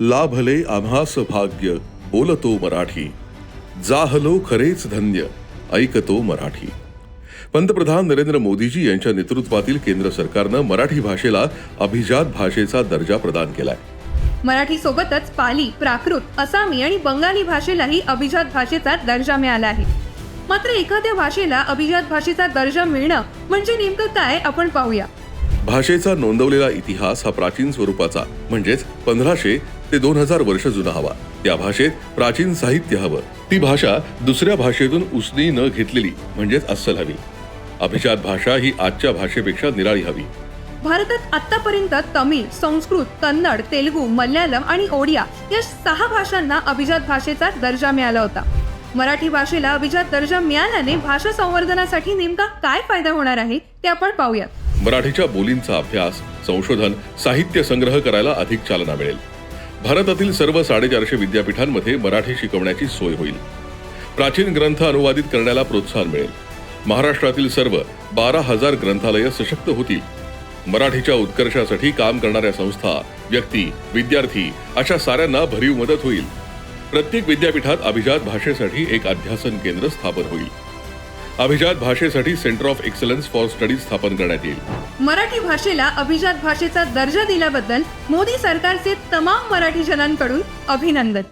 लाभले आम्हास भाग्य बोलतो मराठी. जाहलो खरेच धन्य ऐकतो मराठी. पंतप्रधान नरेंद्र मोदीजी यांच्या नेतृत्वातील केंद्र सरकारनं मराठी भाषेला अभिजात भाषेचा दर्जा प्रदान केलाय. मराठी सोबतच पाली प्राकृत आसामी आणि बंगाली भाषेलाही अभिजात भाषेचा दर्जा मिळाला आहे. मात्र एखाद्या भाषेला अभिजात भाषेचा दर्जा मिळणं म्हणजे नेमकं काय आपण पाहूया. भाषेचा नोंदवलेला इतिहास हा प्राचीन स्वरूपाचा म्हणजेच पंधराशे ते दोन हजार वर्ष जुना हवा. त्या भाषेत प्राचीन साहित्य हवं. ती भाषा दुसऱ्या भाषेतून उसनी न घेतलेली म्हणजेच अस्सल हवी. अभिजात भाषा ही आजच्या भाषेपेक्षा निराळी हवी. भारतात आतापर्यंत तमिळ संस्कृत कन्नड तेलुगू मल्याळम आणि ओडिया या सहा भाषांना अभिजात भाषेचा दर्जा मिळाला होता. मराठी भाषेला अभिजात दर्जा मिळाल्याने भाषा संवर्धनासाठी नेमका काय फायदा होणार आहे ते आपण पाहूयात. मराठीच्या बोलींचा अभ्यास संशोधन साहित्य संग्रह करायला अधिक चालना मिळेल. भारतातील सर्व साडेचारशे विद्यापीठांमध्ये मराठी शिकवण्याची सोय होईल. प्राचीन ग्रंथ अनुवादित करण्याला प्रोत्साहन मिळेल. महाराष्ट्रातील सर्व बारा हजार ग्रंथालयं सशक्त होतील. मराठीच्या उत्कर्षासाठी काम करणाऱ्या संस्था व्यक्ती विद्यार्थी अशा साऱ्यांना भरीव मदत होईल. प्रत्येक विद्यापीठात अभिजात भाषेसाठी एक अध्यासन केंद्र स्थापन होईल. अभिजात भाषेसाठी centre of excellence for studies स्थापन करण्यात येईल. मराठी भाषेला अभिजात भाषेचा दर्जा दिल्याबद्दल मोदी सरकारचे तमाम मराठी जनांकडून अभिनंदन.